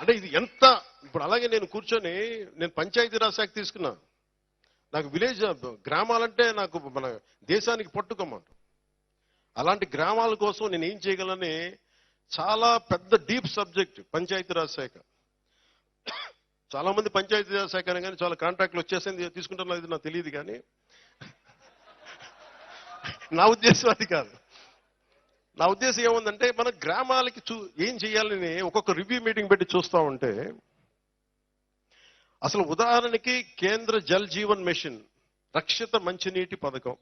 అంటే ఇది ఎంత ఇప్పుడు అలాగే నేను కూర్చొని నేను పంచాయతీరాజ్ శాఖ తీసుకున్నా. నాకు విలేజ్ గ్రామాలంటే నాకు మన దేశానికి పట్టుకోమాట. అలాంటి గ్రామాల కోసం నేను ఏం చేయగలని చాలా పెద్ద డీప్ సబ్జెక్ట్ పంచాయతీరాజ్ శాఖ. చాలా మంది పంచాయతీరాజ్ శాఖ అని కానీ చాలా కాంట్రాక్ట్లు వచ్చేసింది తీసుకుంటున్నది ఇది నాకు తెలియదు కానీ నా ఉద్దేశం అది కాదు. నా ఉద్దేశం ఏముందంటే మన గ్రామాలకి చూ ఏం చేయాలని ఒక్కొక్క రివ్యూ మీటింగ్ పెట్టి చూస్తా ఉంటే అసలు ఉదాహరణకి కేంద్ర జల్ జీవన్ మిషన్ రక్షిత మంచినీటి పథకం.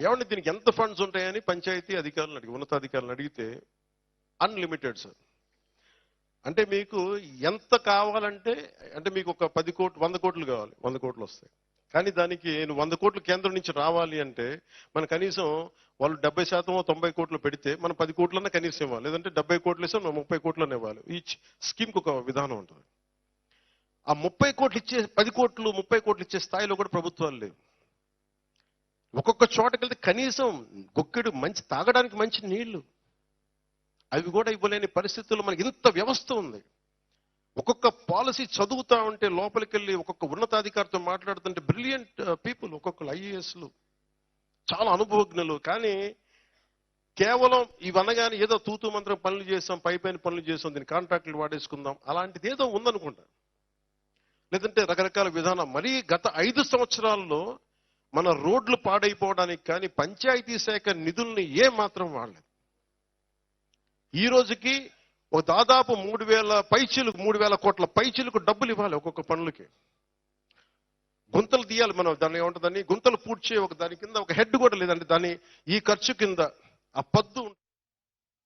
ఏమండి దీనికి ఎంత ఫండ్స్ ఉంటాయని పంచాయతీ అధికారులను అడిగి ఉన్నతాధికారులను అడిగితే అన్లిమిటెడ్ సార్ అంటే మీకు ఎంత కావాలంటే అంటే మీకు ఒక పది కోట్లు వంద కోట్లు కావాలి వంద కోట్లు వస్తాయి. కానీ దానికి నువ్వు వంద కోట్లు కేంద్రం నుంచి రావాలి అంటే మన కనీసం వాళ్ళు డెబ్బై శాతం తొంభై కోట్లు పెడితే మనం పది కోట్లన్నా కనీసం ఇవ్వాలి. లేదంటే డెబ్బై కోట్లు ఇస్తే మనం ముప్పై కోట్లనే ఇవ్వాలి. ఈ స్కీమ్కి ఒక విధానం ఉంటుంది. ఆ ముప్పై కోట్లు ఇచ్చే పది కోట్లు ముప్పై కోట్లు ఇచ్చే స్థాయిలో కూడా ప్రభుత్వాలు లేవు. ఒక్కొక్క చోటకెళ్తే కనీసం గొక్కెడు మంచి తాగడానికి మంచి నీళ్ళు అవి కూడా ఇవ్వలేని పరిస్థితుల్లో మనకి ఇంత వ్యవస్థ ఉంది. ఒక్కొక్క పాలసీ చదువుతా ఉంటే లోపలికి వెళ్ళి ఒక్కొక్క ఉన్నతాధికారితో మాట్లాడుతుంటే బ్రిలియంట్ uh, పీపుల్ ఒక్కొక్కరు ఐఏఎస్లు. చాలా అనుభవజ్ఞులు. కానీ కేవలం ఇవనగానే ఏదో తూతు మంత్రం పనులు చేసాం పైపైన పనులు చేసాం దీని కాంట్రాక్టులు వాడేసుకుందాం. అలాంటిది ఏదో ఉందనుకుంటా. లేదంటే రకరకాల విధానం మరీ గత ఐదు సంవత్సరాల్లో మన రోడ్లు పాడైపోవడానికి కానీ పంచాయతీ శాఖ నిధుల్ని ఏ మాత్రం వాడలేదు. ఈ రోజుకి ఒక దాదాపు మూడు వేల పైచీలకు మూడు వేల కోట్ల పైచీలకు డబ్బులు ఇవ్వాలి ఒక్కొక్క పనులకి. గుంతలు తీయాలి మనం దాన్ని ఏముంటుందని గుంతలు పూడ్చే ఒక దాని కింద ఒక హెడ్ కూడా లేదండి. దాని ఈ ఖర్చు కింద ఆ పద్దు